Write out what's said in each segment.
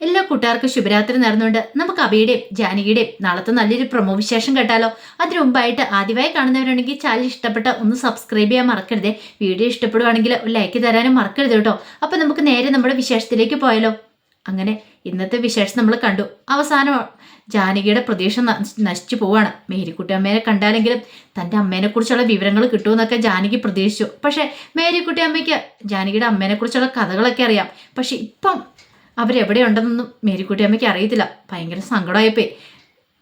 എല്ലാ കൂട്ടുകാർക്കും ശുഭരാത്രി നേർന്നുകൊണ്ട് നമുക്ക് അബിയുടെയും ജാനകിയുടെയും നാളത്തെ നല്ലൊരു പ്രമോ വിശേഷം കേട്ടാലോ. അതിനു മുമ്പായിട്ട് ആദ്യമായി കാണുന്നവരുണ്ടെങ്കിൽ ചാനൽ ഇഷ്ടപ്പെട്ട ഒന്ന് സബ്സ്ക്രൈബ് ചെയ്യാൻ മറക്കരുത്. വീഡിയോ ഇഷ്ടപ്പെടുവാണെങ്കിൽ ഒരു ലൈക്ക് തരാനും മറക്കരുത് കേട്ടോ. അപ്പം നമുക്ക് നേരെ നമ്മുടെ വിശേഷത്തിലേക്ക് പോയാലോ. അങ്ങനെ ഇന്നത്തെ വിശേഷം നമ്മൾ കണ്ടു. അവസാനം ജാനകിയുടെ പ്രതീക്ഷ നശ്- നശിച്ചു പോവാണ്. മേരിക്കുട്ടി അമ്മേനെ കണ്ടാലെങ്കിലും തന്റെ അമ്മേനെ കുറിച്ചുള്ള വിവരങ്ങൾ കിട്ടുമെന്നൊക്കെ ജാനകി പ്രതീക്ഷിച്ചു. പക്ഷേ മേരിക്കുട്ടി അമ്മയ്ക്ക് ജാനകിയുടെ അമ്മേനെ കുറിച്ചുള്ള കഥകളൊക്കെ അറിയാം. പക്ഷെ ഇപ്പം അവരെവിടെ ഉണ്ടെന്നൊന്നും മേരിക്കുട്ടി അമ്മയ്ക്ക് അറിയത്തില്ല. ഭയങ്കര സങ്കടമായപ്പേ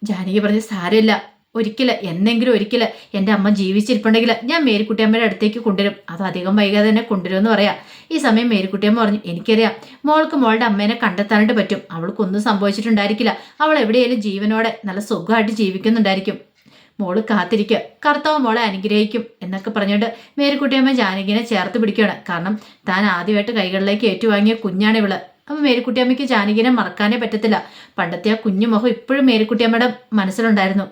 ജാനകി പറഞ്ഞ് സാരമില്ല. ഒരിക്കൽ എന്നെങ്കിലും ഒരിക്കൽ എന്റെ അമ്മ ജീവിച്ചിരിപ്പുണ്ടെങ്കിൽ ഞാൻ മേരിക്കുട്ടി അമ്മയുടെ അടുത്തേക്ക് കൊണ്ടുവരും. അത് അധികം വൈകാതെ തന്നെ കൊണ്ടുവരുമെന്ന് പറയാം. ഈ സമയം മേരിക്കുട്ടി അമ്മ പറഞ്ഞു എനിക്കറിയാം. മോൾക്ക് മോളുടെ അമ്മേനെ കണ്ടെത്താനായിട്ട് പറ്റും. അവൾക്കൊന്നും സംഭവിച്ചിട്ടുണ്ടായിരിക്കില്ല. അവൾ എവിടെയെങ്കിലും ജീവനോടെ നല്ല സുഖമായിട്ട് ജീവിക്കുന്നുണ്ടായിരിക്കും. മോൾ കാത്തിരിക്കുക കർത്താവ് മോളെ അനുഗ്രഹിക്കും. എന്നൊക്കെ പറഞ്ഞുകൊണ്ട് മേരിക്കുട്ടിയമ്മ ജാനകിനെ ചേർത്ത് പിടിക്കുകയാണ്. കാരണം താൻ ആദ്യമായിട്ട് കൈകളിലേക്ക് ഏറ്റുവാങ്ങിയ കുഞ്ഞാണ് ഇവൾ അപ്പം മേരിക്കുട്ടിയമ്മയ്ക്ക് ജാനകിനെ മറക്കാനേ പറ്റത്തില്ല. പണ്ടത്തെ ആ കുഞ്ഞു മുഖം ഇപ്പോഴും മേരിക്കുട്ടിയമ്മയുടെ മനസ്സിലുണ്ടായിരുന്നു.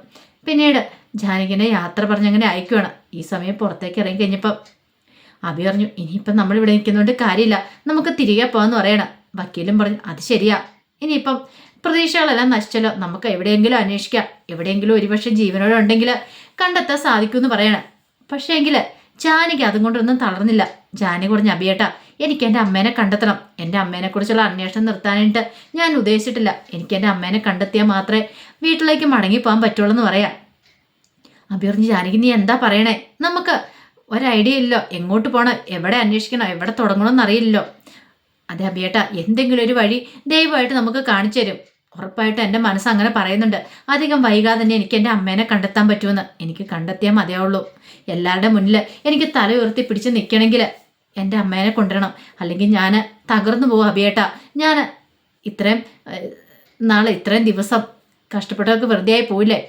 പിന്നീട് ജാനകിനെ യാത്ര പറഞ്ഞങ്ങനെ അയക്കുവാണ്. ഈ സമയം പുറത്തേക്ക് ഇറങ്ങി കഴിഞ്ഞപ്പം അഭി പറഞ്ഞു ഇനിയിപ്പം നമ്മൾ ഇവിടെ നിൽക്കുന്നതുകൊണ്ട് കാര്യമില്ല. നമുക്ക് തിരികെ പോകാമെന്ന് പറയണം. വക്കീലും പറഞ്ഞു അത് ശരിയാ. ഇനിയിപ്പം പ്രതീക്ഷകളെല്ലാം നശിച്ചല്ലോ. നമുക്ക് എവിടെയെങ്കിലും അന്വേഷിക്കാം. എവിടെയെങ്കിലും ഒരുപക്ഷെ ജീവനോടെ ഉണ്ടെങ്കിൽ കണ്ടെത്താൻ സാധിക്കുമെന്ന് പറയണം. പക്ഷേ എങ്കിൽ ജാനകി അതും കൊണ്ടൊന്നും തളർന്നില്ല. ജാനകി കുറഞ്ഞ അഭിയേട്ടാ എനിക്ക് എന്റെ അമ്മേനെ കണ്ടെത്തണം. എന്റെ അമ്മേനെ കുറിച്ചുള്ള അന്വേഷണം നിർത്താനായിട്ട് ഞാൻ ഉദ്ദേശിച്ചിട്ടില്ല. എനിക്ക് എന്റെ അമ്മേനെ കണ്ടെത്തിയാൽ മാത്രമേ വീട്ടിലേക്ക് മടങ്ങി പോകാൻ പറ്റുള്ളൂ എന്ന് പറയാം. അഭി ജാനകി നീ എന്താ പറയണേ? നമുക്ക് ഒരു ഐഡിയ ഇല്ലല്ലോ എങ്ങോട്ട് പോകണം എവിടെ അന്വേഷിക്കണം? എവിടെ തുടങ്ങണമെന്ന് അറിയില്ലല്ലോ അതെ അഭിയേട്ട എന്തെങ്കിലും ഒരു വഴി ദയവായിട്ട് നമുക്ക് കാണിച്ചു തരും. ഉറപ്പായിട്ട് എന്റെ മനസ്സ് അങ്ങനെ പറയുന്നുണ്ട്. അധികം വൈകാതെ തന്നെ എനിക്ക് എന്റെ അമ്മേനെ കണ്ടെത്താൻ പറ്റുമെന്ന്. എനിക്ക് കണ്ടെത്തിയാൽ മതിയാവുള്ളൂ. എല്ലാവരുടെ മുന്നിൽ എനിക്ക് തല ഉയർത്തി പിടിച്ച് നിൽക്കണമെങ്കിൽ എന്റെ അമ്മേനെ കൊണ്ടുവരണം. അല്ലെങ്കിൽ ഞാൻ തകർന്നു പോകും അബിയേട്ട ഞാൻ ഇത്രയും നാളെ ഇത്രയും ദിവസം കഷ്ടപ്പെട്ടവർക്ക് വെറുതെ ആയി പോയില്ലേ?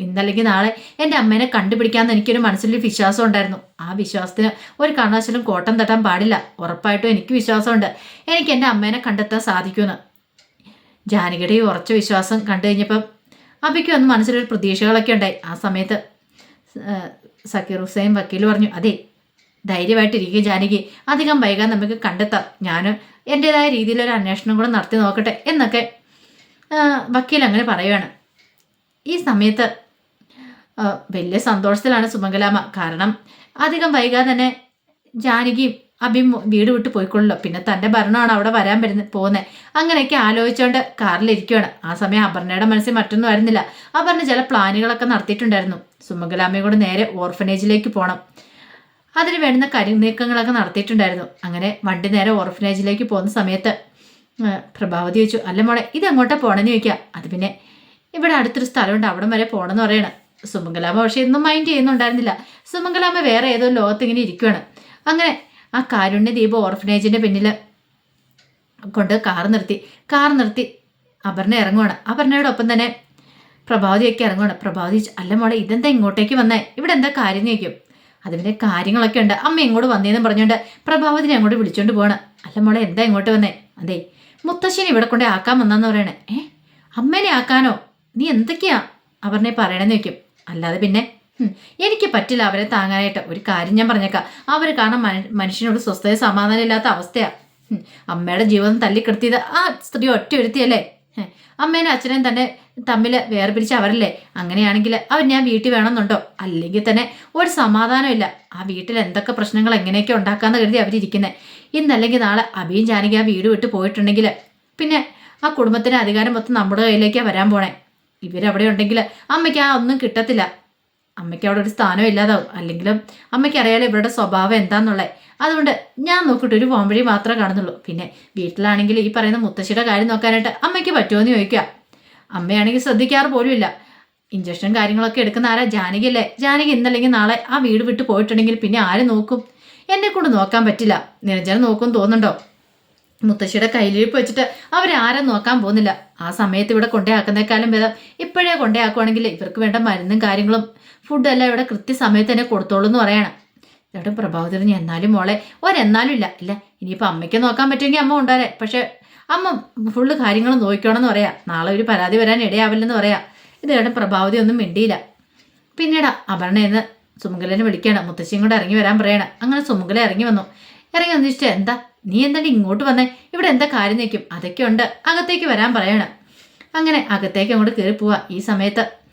ഇന്നല്ലെങ്കിൽ നാളെ എന്റെ അമ്മേനെ കണ്ടുപിടിക്കാമെന്ന് എനിക്കൊരു മനസ്സിലൊരു വിശ്വാസം ഉണ്ടായിരുന്നു. ആ വിശ്വാസത്തിന് ഒരു കാരണവശാലും കോട്ടം തട്ടാൻ പാടില്ല. ഉറപ്പായിട്ടും എനിക്ക് വിശ്വാസമുണ്ട്. എനിക്ക് എന്റെ അമ്മേനെ കണ്ടെത്താൻ സാധിക്കുമെന്ന്. ജാനകിയുടെ ഈ ഉറച്ച വിശ്വാസം കണ്ടു കഴിഞ്ഞപ്പം അബിക്ക് ഒന്ന് മനസ്സിലൊരു പ്രതീക്ഷകളൊക്കെ ഉണ്ടായി. ആ സമയത്ത് സക്കീർ ഹുസൈൻ വക്കീൽ പറഞ്ഞു അതെ ധൈര്യമായിട്ടിരിക്കുക ജാനകി. അധികം വൈകാൻ നമുക്ക് കണ്ടെത്താം. ഞാൻ എന്റെതായ രീതിയിലൊരു അന്വേഷണം കൂടെ നടത്തി നോക്കട്ടെ എന്നൊക്കെ വക്കീൽ അങ്ങനെ പറയുകയാണ് ഈ സമയത്ത് വലിയ സന്തോഷത്തിലാണ് സുമംഗലാമ. കാരണം അധികം വൈകാതെ തന്നെ ജാനകിയും അഭിം വീട് വിട്ട് പോയിക്കൊള്ളല്ലോ പിന്നെ തന്റെ ഭരണമാണ് അവിടെ വരാൻ വരുന്ന പോകുന്നത് അങ്ങനെയൊക്കെ ആലോചിച്ചുകൊണ്ട് കാറിലിരിക്കുകയാണ് ആ സമയം അപർണയുടെ മനസ്സിൽ മറ്റൊന്നും ആയിരുന്നില്ല. അപർണ ചില പ്ലാനുകളൊക്കെ നടത്തിയിട്ടുണ്ടായിരുന്നു. സുമംഗലാമ്മയും കൂടെ നേരെ ഓർഫനേജിലേക്ക് പോകണം അതിന് വേണ്ടുന്ന കരുനീക്കങ്ങളൊക്കെ നടത്തിയിട്ടുണ്ടായിരുന്നു. അങ്ങനെ വണ്ടി നേരെ ഓർഫനേജിലേക്ക് പോകുന്ന സമയത്ത് പ്രഭാവതി ചോദിച്ചു അല്ല മോളെ ഇത് ഇതെങ്ങോട്ടാ പോകണമെന്ന് ചോദിക്കുക അത് പിന്നെ ഇവിടെ അടുത്തൊരു സ്ഥലമുണ്ട് അവിടം വരെ പോകണമെന്ന് പറയണം. സുമംഗലാമ്മ പക്ഷേ ഇന്നും മൈൻഡ് ചെയ്യുന്നുണ്ടായിരുന്നില്ല. സുമംഗലാമ്മ വേറെ ഏതോ ലോകത്ത് ഇങ്ങനെ ഇരിക്കുകയാണ് അങ്ങനെ ആ കാരുണ്യ ദീപ ഓർഫനേജിന്റെ പിന്നിൽ കൊണ്ട് കാർ നിർത്തി. കാർ നിർത്തി അപർണ ഇറങ്ങുവാണ്. അപർണയോടൊപ്പം തന്നെ പ്രഭാവതിയൊക്കെ ഇറങ്ങുവാണ്. പ്രഭാവതി അല്ല മോളെ ഇതെന്താ ഇങ്ങോട്ടേക്ക് വന്നേ? ഇവിടെ എന്താ കാര്യം ചോദിക്കും. അത് പിന്നെ കാര്യങ്ങളൊക്കെ ഉണ്ട്. അമ്മ ഇങ്ങോട്ട് വന്നേന്ന് പറഞ്ഞുകൊണ്ട് പ്രഭാവതിനെ അങ്ങോട്ട് വിളിച്ചോണ്ട് പോവാണ്. അല്ല മോളെ എന്താ ഇങ്ങോട്ട് വന്നേ? അതെ മുത്തശ്ശനെ ഇവിടെ കൊണ്ടേ ആക്കാൻ വന്നാന്ന് പറയണേ. ഏ അമ്മേനെ ആക്കാനോ? നീ എന്തൊക്കെയാ അവരനെ പറയണമെന്ന് വെക്കും അല്ലാതെ പിന്നെ എനിക്ക് പറ്റില്ല അവരെ താങ്ങാനായിട്ട്. ഒരു കാര്യം ഞാൻ പറഞ്ഞേക്കാം. അവർ കാണാൻ മനുഷ്യനോട് സ്വസ്ഥത സമാധാനം ഇല്ലാത്ത അവസ്ഥയാ. ഹും, അമ്മയുടെ ജീവിതം തല്ലിക്കെടുത്തിയത് ആ സ്ത്രീ ഒറ്റ ഒരുത്തിയല്ലേ അമ്മേനെ അച്ഛനെയും തന്നെ തമ്മിൽ വേർപിരിച്ച അവരല്ലേ? അങ്ങനെയാണെങ്കിൽ അവർ ഞാൻ വീട്ടിൽ വേണമെന്നുണ്ടോ? അല്ലെങ്കിൽ തന്നെ ഒരു സമാധാനമില്ല. ആ വീട്ടിൽ എന്തൊക്കെ പ്രശ്നങ്ങൾ എങ്ങനെയൊക്കെ ഉണ്ടാക്കാന്ന് കരുതി അവരിയ്ക്കുന്നത് ഇന്നല്ലെങ്കിൽ നാളെ അഭിയും ജാനകി ആ വീട് വിട്ട് പോയിട്ടുണ്ടെങ്കിൽ പിന്നെ ആ കുടുംബത്തിന്റെ അധികാരം മൊത്തം നമ്മുടെ കയ്യിലേക്കാണ് വരാൻ പോണേ. ഇവരവിടെ ഉണ്ടെങ്കിൽ അമ്മയ്ക്ക് ആ ഒന്നും കിട്ടത്തില്ല. അമ്മയ്ക്ക് അവിടെ ഒരു സ്ഥാനം ഇല്ലാതാവും. അല്ലെങ്കിലും അമ്മയ്ക്ക് അറിയാലോ ഇവരുടെ സ്വഭാവം എന്താന്നുള്ളത് അതുകൊണ്ട് ഞാൻ നോക്കിയിട്ട് ഒരു പോംവഴി മാത്രമേ കാണുന്നുള്ളൂ. പിന്നെ വീട്ടിലാണെങ്കിൽ ഈ പറയുന്ന മുത്തശ്ശിയുടെ കാര്യം നോക്കാനായിട്ട് അമ്മയ്ക്ക് പറ്റുമോ എന്ന് ചോദിക്കുക. അമ്മയാണെങ്കിൽ ശ്രദ്ധിക്കാറ് പോലുമില്ല. ഇഞ്ചക്ഷൻ കാര്യങ്ങളൊക്കെ എടുക്കുന്ന ആരാ? ജാനകി അല്ലേ ജാനകി ഇന്നല്ലെങ്കിൽ നാളെ ആ വീട് വിട്ട് പോയിട്ടുണ്ടെങ്കിൽ പിന്നെ ആര് നോക്കും? എന്നെ കൊണ്ട് നോക്കാൻ പറ്റില്ല. നിരഞ്ജന നോക്കും തോന്നുന്നുണ്ടോ? മുത്തശ്ശിയുടെ കയ്യിലിരിപ്പ് വെച്ചിട്ട് അവരാരും നോക്കാൻ പോകുന്നില്ല. ആ സമയത്ത് ഇവിടെ കൊണ്ടേ കൊണ്ടേയാക്കുന്നേക്കാളും ഭേദം ഇപ്പോഴേ കൊണ്ടേ ആക്കുവാണെങ്കിൽ ഇവർക്ക് വേണ്ട മരുന്നും കാര്യങ്ങളും ഫുഡും എല്ലാം ഇവിടെ കൃത്യസമയത്ത് തന്നെ കൊടുത്തോളൂ എന്ന് പറയാണ് പ്രഭാവത്തിൽ പ്രഭാവതി എന്നാലും മോളെ ഒരെന്നാലും ഇല്ല. ഇല്ല ഇനിയിപ്പോൾ അമ്മയ്ക്ക് നോക്കാൻ പറ്റുമെങ്കിൽ അമ്മ ഉണ്ടാരെ പക്ഷേ അമ്മ ഫുള്ള് കാര്യങ്ങൾ നോക്കിക്കോണമെന്ന് പറയാം. നാളെ ഒരു പരാതി വരാൻ ഇടയാവില്ലെന്ന് പറയാം. ഇത് കേട്ട പ്രഭാവതി ഒന്നും മിണ്ടിയില്ല. പിന്നീട് അപർണ എന്ന് സുമംഗലനെ വിളിക്കണം. മുത്തശ്ശിയും കൂടെ ഇറങ്ങി വരാൻ പറയണം. അങ്ങനെ സുമംഗല ഇറങ്ങി വന്നു. ഇറങ്ങി വന്നിട്ട് എന്താ നീ എന്താണ് ഇങ്ങോട്ട് വന്നേ? ഇവിടെ എന്താ കാര്യം നിൽക്കും അതൊക്കെ ഉണ്ട്. അകത്തേക്ക് വരാൻ പറയണം. അങ്ങനെ അകത്തേക്ക് അങ്ങോട്ട് കയറി പോവാ. ഈ സമയത്ത്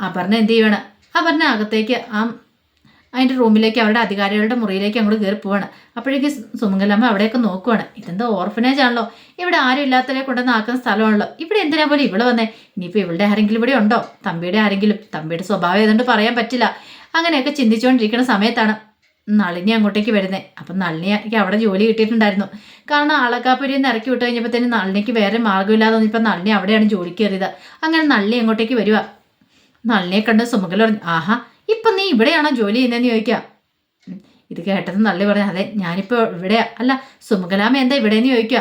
അപർണ എന്ത് ചെയ്യണം അപർണ അകത്തേക്ക് ആ അതിന്റെ റൂമിലേക്ക് അവരുടെ അധികാരികളുടെ മുറിയിലേക്ക് അങ്ങോട്ട് കയറി പോവാണ്. അപ്പോഴേക്ക് സുമംഗലമ്മ അവിടെയൊക്കെ നോക്കുവാണ്. ഇതെന്താ ഓർഫനേജ് ആണല്ലോ. ഇവിടെ ആരും ഇല്ലാത്തവരെ കൊണ്ടുവന്ന് ആക്കുന്ന സ്ഥലമാണല്ലോ. ഇവിടെ എന്തിനാ പോലെ ഇവിടെ വന്നേ? ഇനിയിപ്പോൾ ഇവളുടെ ആരെങ്കിലും ഇവിടെ ഉണ്ടോ? തമ്പിയുടെ ആരെങ്കിലും? തമ്പിയുടെ സ്വഭാവം ഏതുകൊണ്ട് പറയാൻ പറ്റില്ല. അങ്ങനെയൊക്കെ ചിന്തിച്ചുകൊണ്ടിരിക്കുന്ന സമയത്താണ് നളിനി അങ്ങോട്ടേക്ക് വരുന്നത് അപ്പം നളിനിക്ക് അവിടെ ജോലി കിട്ടിയിട്ടുണ്ടായിരുന്നു. കാരണം ആളക്കാപ്പുരി നിന്ന് ഇറക്കി വിട്ട് കഴിഞ്ഞപ്പോഴത്തേനും നളിനിക്ക് വേറെ മാർഗമില്ലാതെ ഇപ്പം നളിനി അവിടെയാണ് ജോലി കയറിയത് അങ്ങനെ നളിനി അങ്ങോട്ടേക്ക് വരിക നളിനിയെ കണ്ട് സുമകല പറഞ്ഞു ആഹാ ഇപ്പം നീ ഇവിടെയാണോ ജോലി ചെയ്യുന്നതെന്ന് ചോദിക്കാം? ഇത് കേട്ടത് നള്ളി പറഞ്ഞു അതെ ഞാനിപ്പോൾ ഇവിടെ അല്ല സുമകലാമ എന്താ ഇവിടെയെന്ന് ചോദിക്കുക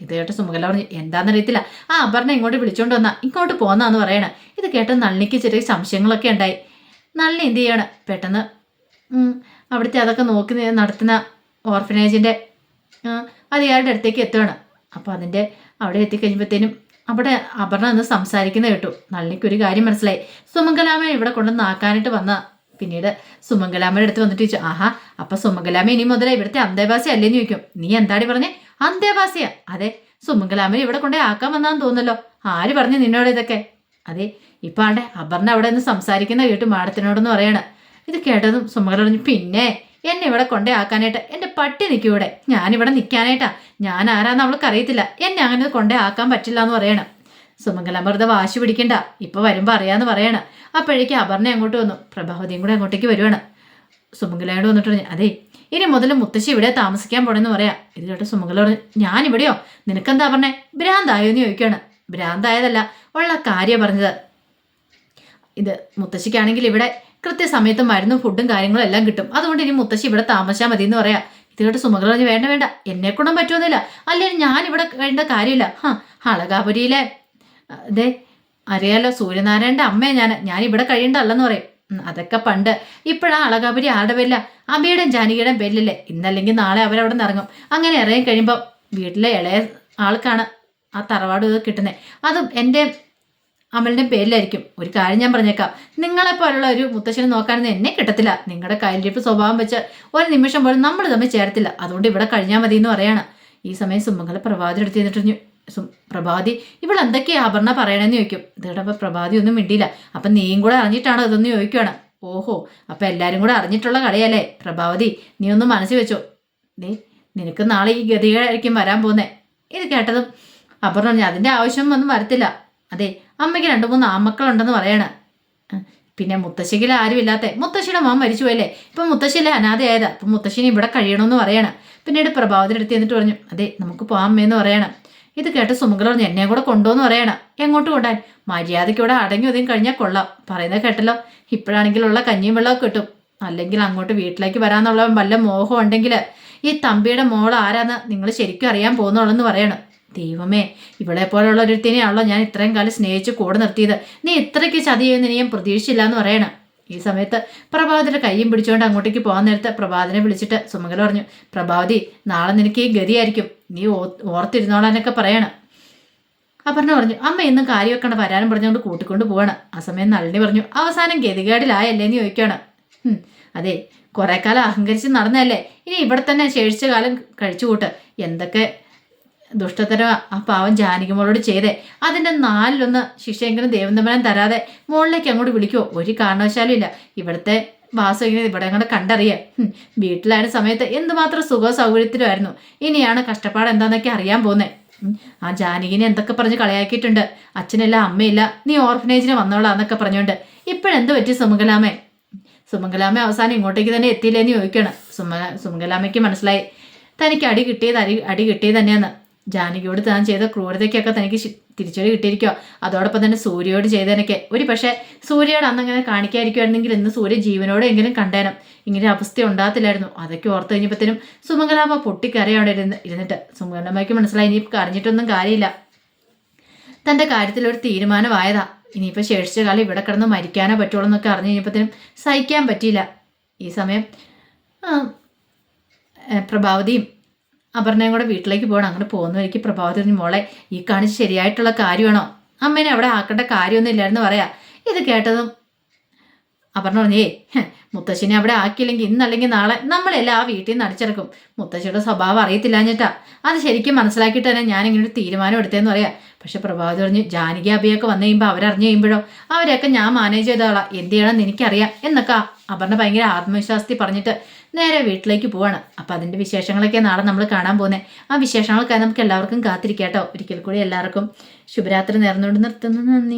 ഇത് കേട്ട് സുമകല പറഞ്ഞു എന്താണെന്നറിയത്തില്ല ആ അപർണ ഇങ്ങോട്ട് വിളിച്ചോണ്ട് വന്നാ ഇങ്ങോട്ട് പോന്നാന്ന് പറയണേ. ഇത് കേട്ട് നള്ളിക്ക് ചെറിയ സംശയങ്ങളൊക്കെ ഉണ്ടായി. നള്ളി എന്ത് ചെയ്യണം? പെട്ടെന്ന് അവിടുത്തെ അതൊക്കെ നോക്കി നടത്തുന്ന ഓർഫനേജിന്റെ അധികാരിയുടെ അടുത്തേക്ക് എത്തുകയാണ് അപ്പോൾ അതിന്റെ അവിടെ എത്തിക്കഴിയുമ്പോഴത്തേനും അവിടെ അപർണ എന്ന് സംസാരിക്കുന്ന കേട്ടു. നളിനിക്ക് ഒരു കാര്യം മനസ്സിലായി. സുമംഗലാമ ഇവിടെ കൊണ്ടുവന്ന് ആക്കാനായിട്ട് വന്ന പിന്നീട് സുമംഗലാമയുടെ അടുത്ത് വന്നിട്ട് ചോദിച്ചു ആഹാ അപ്പൊ സുമംഗലാമ ഇനി മുതലേ ഇവിടുത്തെ അന്തേവാസി അല്ലേന്ന് ചോദിക്കും. നീ എന്താടി പറഞ്ഞേ? അന്തേവാസിയ? അതെ സുമംഗലാമനെ ഇവിടെ കൊണ്ടേ ആക്കാൻ വന്നാന്ന് തോന്നല്ലോ ആര് പറഞ്ഞു നിന്നോട് ഇതൊക്കെ? അതെ ഇപ്പൊ ആണ്ടെ അപർണ അവിടെ നിന്ന് സംസാരിക്കുന്ന കേട്ടു മാഡത്തിനോടെന്ന് പറയാണ്. ഇത് കേട്ടതും സുമംഗല പറഞ്ഞു പിന്നെ എന്നെ ഇവിടെ കൊണ്ടേ ആക്കാനായിട്ട്. എന്റെ പട്ടി നിൽക്കും ഇവിടെ ഞാനിവിടെ നിൽക്കാനായിട്ടാ. ഞാൻ ആരാന്ന് അവൾക്ക് അറിയത്തില്ല. എന്നെ അങ്ങനെ കൊണ്ടേ ആക്കാൻ പറ്റില്ല എന്ന് പറയണം സുമംഗലാമൃത വാശി പിടിക്കണ്ട. ഇപ്പൊ വരുമ്പോ അറിയാന്ന് പറയണം. അപ്പോഴേക്ക് അപർണ അങ്ങോട്ട് വന്നു. പ്രഭാവതിയും കൂടെ അങ്ങോട്ടേക്ക് വരുവാണ്. സുമംഗലയോട് വന്നിട്ട് പറഞ്ഞു അതെ ഇനി മുതൽ മുത്തശ്ശി ഇവിടെ താമസിക്കാൻ പോണെന്ന് പറയാം. ഇത് കേട്ട് സുമംഗല പറഞ്ഞു ഞാൻ ഇവിടെയോ നിനക്കെന്താ പറഞ്ഞേ ഭ്രാന്തായോ എന്ന് ചോദിക്കുകയാണ് ഭ്രാന്തായതല്ല. ഉള്ള കാര്യം പറഞ്ഞത്. ഇത് മുത്തശ്ശിക്കാണെങ്കിൽ ഇവിടെ കൃത്യസമയത്ത് മരുന്നും ഫുഡും കാര്യങ്ങളും എല്ലാം കിട്ടും. അതുകൊണ്ട് ഇനി മുത്തശ്ശി ഇവിടെ താമസിച്ചാൽ മതി എന്ന് പറയാം. ഇത് കേട്ട് സുമംഗല പറഞ്ഞു വേണ്ട വേണ്ട. എന്നെ കൊണ്ടും പറ്റുമെന്നില്ല അല്ലെങ്കിൽ ഞാൻ ഇവിടെ വേണ്ട കാര്യമില്ല. ഹാ അളകാപുരിയിലെ അതെ അറിയാലോ സൂര്യനാരായണന്റെ അമ്മയെ ഞാൻ ഞാൻ ഇവിടെ കഴിയണ്ടല്ലെന്ന് പറയും അതൊക്കെ പണ്ട്. ഇപ്പോഴാ അളകാപുരി ആരുടെ പേരില്ല അമ്മയുടെയും ജാനകിയുടെയും പേരിലല്ലേ ഇന്നല്ലെങ്കിൽ നാളെ അവരവിടെ നിന്ന് ഇറങ്ങും. അങ്ങനെ ഇറങ്ങി കഴിയുമ്പോൾ വീട്ടിലെ ഇളയ ആൾക്കാണ് ആ തറവാട് കിട്ടുന്നത് അതും എന്റെ അമലിന്റെ പേരിലായിരിക്കും. ഒരു കാര്യം ഞാൻ പറഞ്ഞേക്കാം. നിങ്ങളെ പോലുള്ള ഒരു മുത്തശ്ശനെ നോക്കാനൊന്നും എന്നെ കിട്ടത്തില്ല. നിങ്ങളുടെ കയ്യിലിരിപ്പ് സ്വഭാവം വെച്ച് ഒരു നിമിഷം പോലും നമ്മൾ തമ്മിൽ ചേർത്തില്ല അതുകൊണ്ട് ഇവിടെ കഴിഞ്ഞാൽ മതി എന്ന് പറയാണ്. ഈ സമയം സുമംഗല പ്രഭാതി എടുത്ത് സു- പ്രഭാതി ഇവൾ എന്തൊക്കെയാ ആഭരണ പറയണമെന്ന് ചോദിക്കും. ഇതോടൊപ്പം പ്രഭാതി ഒന്നും മിണ്ടിയില്ല. അപ്പം നീയും കൂടെ അറിഞ്ഞിട്ടാണോ ഇതൊന്ന് ചോദിക്കുകയാണ് ഓഹോ അപ്പം എല്ലാവരും കൂടെ അറിഞ്ഞിട്ടുള്ള കളിയല്ലേ? പ്രഭാവതി നീ ഒന്ന് മനസ്സിൽ വെച്ചോ. നീ നിനക്ക് നാളെ ഈ ഗതികളായിരിക്കും വരാൻ പോകുന്നേ ഇത് കേട്ടതും അപർണ അതിന്റെ ആവശ്യം ഒന്നും വരത്തില്ല. അതെ അമ്മയ്ക്ക് രണ്ട് മൂന്ന് ആമക്കളുണ്ടെന്ന് പറയണ. പിന്നെ മുത്തശ്ശിക്കില്ല ആരും ഇല്ലാത്ത മുത്തശ്ശിയുടെ മോൻ മരിച്ചു പോയല്ലേ? ഇപ്പം മുത്തശ്ശിയിലെ അനാഥയായതാ അപ്പം മുത്തശ്ശിനെ ഇവിടെ കഴിയണമെന്ന് പറയണം. പിന്നീട് പ്രഭാവത്തിൽ എടുത്ത് എന്നിട്ട് പറഞ്ഞു അതെ നമുക്ക് പോകാം അമ്മയെന്ന് പറയണം. ഇത് കേട്ട് സുമംഗല പറഞ്ഞു എന്നെ കൂടെ കൊണ്ടുവന്ന് പറയണം. എങ്ങോട്ട് കൊണ്ടാൻ? മര്യാദയ്ക്ക് ഇവിടെ അടങ്ങി ഒതുങ്ങി കഴിഞ്ഞാൽ കൊള്ളാം. പറയുന്നത് കേട്ടല്ലോ ഇപ്പോഴാണെങ്കിലുള്ള കഞ്ഞിയും വെള്ളമൊക്കെ കിട്ടും. അല്ലെങ്കിൽ അങ്ങോട്ട് വീട്ടിലേക്ക് വരാമെന്നുള്ള വല്ല മോഹം ഉണ്ടെങ്കിൽ ഈ തമ്പിയുടെ മോൾ ആരാന്ന് നിങ്ങൾ ശരിക്കും അറിയാൻ പോകുന്നുള്ളെന്ന് പറയണം. ദൈവമേ ഇവളെ പോലുള്ള ഒരുത്തിനെയാണല്ലോ ഞാൻ ഇത്രയും കാലം സ്നേഹിച്ച് കൂടെ നിർത്തിയത്. നീ ഇത്രയ്ക്ക് ചതി ചെയ്യുന്ന ഞാൻ പ്രതീക്ഷിച്ചില്ല എന്ന് പറയണം. ഈ സമയത്ത് പ്രഭാതിയുടെ കൈയും പിടിച്ചുകൊണ്ട് അങ്ങോട്ടേക്ക് പോകാൻ നേരത്തെ പ്രഭാതിനെ വിളിച്ചിട്ട് സുമംഗല പറഞ്ഞു പ്രഭാതി നാളെ നിനക്ക് ഈ ഗതിയായിരിക്കും. നീ ഓർത്തിരുന്നോളാനൊക്കെ പറയണം. അപർണ പറഞ്ഞു അമ്മ ഇന്നും കാര്യം വെക്കണ വരാനും പറഞ്ഞുകൊണ്ട് കൂട്ടിക്കൊണ്ട് പോവാണ്. ആ സമയം നളിനി പറഞ്ഞു അവസാനം ഗതികേടിലായല്ലേ എന്ന് ചോദിക്കുകയാണ് അതെ കുറെ കാലം അഹങ്കരിച്ച് നടന്നതല്ലേ? ഇനി ഇവിടെ തന്നെ ശേഷിച്ച കാലം കഴിച്ചു കൂട്ട് എന്തൊക്കെ ദുഷ്ടത്തരം ആ പാവം ജാനകിമോളോട് ചെയ്തേ. അതിന്റെ നാലിലൊന്ന് ശിക്ഷയെങ്കിലും ദേവന്തമനം തരാതെ മുകളിലേക്ക് അങ്ങോട്ട് വിളിക്കുമോ ഒരു കാരണവശാലും ഇല്ല. ഇവിടുത്തെ വാസം ഇങ്ങനെ ഇവിടെ അങ്ങോട്ട് കണ്ടറിയ. വീട്ടിലായിരുന്ന സമയത്ത് എന്തുമാത്രം സുഖ സൗകര്യത്തിലുമായിരുന്നു ഇനിയാണ് കഷ്ടപ്പാട് എന്താണെന്നൊക്കെ അറിയാൻ പോകുന്നത് ആ ജാനകിനെ എന്തൊക്കെ പറഞ്ഞ് കളയാക്കിയിട്ടുണ്ട്. അച്ഛനില്ല അമ്മയില്ല. നീ ഓർഫനേജിന് വന്നോളാം എന്നൊക്കെ പറഞ്ഞുകൊണ്ട്. ഇപ്പോഴെന്ത് പറ്റി സുമംഗലാമേ? സുമംഗലാമ അവസാനം ഇങ്ങോട്ടേക്ക് തന്നെ എത്തിയില്ലേന്ന് ചോദിക്കണം. സുമ സുമംഗലാമയ്ക്ക് മനസ്സിലായി. തനിക്ക് അടി കിട്ടിയത് അടി അടി കിട്ടിയത് തന്നെയാണ് ജാനകിയോട് താൻ ചെയ്ത ക്രൂരതയ്ക്കൊക്കെ തനിക്ക് തിരിച്ചടി കിട്ടിയിരിക്കുക അതോടൊപ്പം തന്നെ സൂര്യയോട് ചെയ്തതിനൊക്കെ. ഒരു പക്ഷേ സൂര്യയോട് അന്നങ്ങനെ കാണിക്കാതിരിക്കുമായിരുന്നെങ്കിൽ ഇന്ന് സൂര്യ ജീവനോടെ എങ്കിലും കണ്ടേനം. ഇങ്ങനെ അവസ്ഥ ഉണ്ടാകത്തില്ലായിരുന്നു. അതൊക്കെ ഓർത്ത് കഴിഞ്ഞപ്പോഴത്തേനും സുമംഗലാമ്മ പൊട്ടിക്കരയാണ് ഇരുന്ന് ഇരുന്നിട്ട്. സുമംഗലാമ്മയ്ക്ക് മനസ്സിലായി ഇനി കരഞ്ഞിട്ടൊന്നും കാര്യമില്ല. തന്റെ കാര്യത്തിൽ ഒരു തീരുമാനമായതാ. ഇനിയിപ്പോൾ ശേഷിച്ച കാലം ഇവിടെ കിടന്ന് മരിക്കാനോ പറ്റുള്ളൂ എന്നൊക്കെ അറിഞ്ഞു കഴിഞ്ഞപ്പോഴത്തേനും സഹിക്കാൻ പറ്റിയില്ല. ഈ സമയം പ്രഭാവതിയും അപർണയും കൂടെ വീട്ടിലേക്ക് പോകണം അങ്ങനെ പോകുന്ന വഴിക്ക് പ്രഭാവത്തിന് മോളെ ഈ കാണിച്ച് ശരിയായിട്ടുള്ള കാര്യമാണോ? അമ്മേനെ അവിടെ ആക്കേണ്ട കാര്യമൊന്നും ഇല്ലായിരുന്നു പറയാ. ഇത് കേട്ടതും അപർണ പറഞ്ഞേ ഏ മുത്തശ്ശിനെ അവിടെ ആക്കിയില്ലെങ്കിൽ ഇന്നല്ലെങ്കിൽ നാളെ നമ്മളെല്ലാം ആ വീട്ടിൽ നിന്ന് അടിച്ചിറക്കും. മുത്തശ്ശിയുടെ സ്വഭാവം അറിയത്തില്ലാഞ്ഞിട്ടാ അത് ശരിക്കും മനസ്സിലാക്കിയിട്ട് തന്നെ ഞാൻ ഇങ്ങനെ ഒരു തീരുമാനം എടുത്തതെന്ന് പറയാം. പക്ഷെ പ്രഭാവതി പറഞ്ഞു ജാനകി അഭിയൊക്കെ വന്നു കഴിയുമ്പോൾ അവരറിഞ്ഞു കഴിയുമ്പോഴോ? അവരെയൊക്കെ ഞാൻ മാനേജ് ചെയ്തോളാം എന്ത് ചെയ്യണമെന്ന് എനിക്കറിയാം. എന്നൊക്കെ അപർണ ഭയങ്കര ആത്മവിശ്വാസത്തിൽ പറഞ്ഞിട്ട് നേരെ വീട്ടിലേക്ക് പോവാണ്. അപ്പം അതിന്റെ വിശേഷങ്ങളൊക്കെ നാളെ നമ്മൾ കാണാൻ പോകുന്നത് ആ വിശേഷങ്ങളൊക്കെ നമുക്ക് എല്ലാവർക്കും കാത്തിരിക്കാം കേട്ടോ ഒരിക്കൽ കൂടി എല്ലാവർക്കും ശുഭരാത്രി നേർന്നുകൊണ്ട് നിർത്തുന്നു. നന്ദി.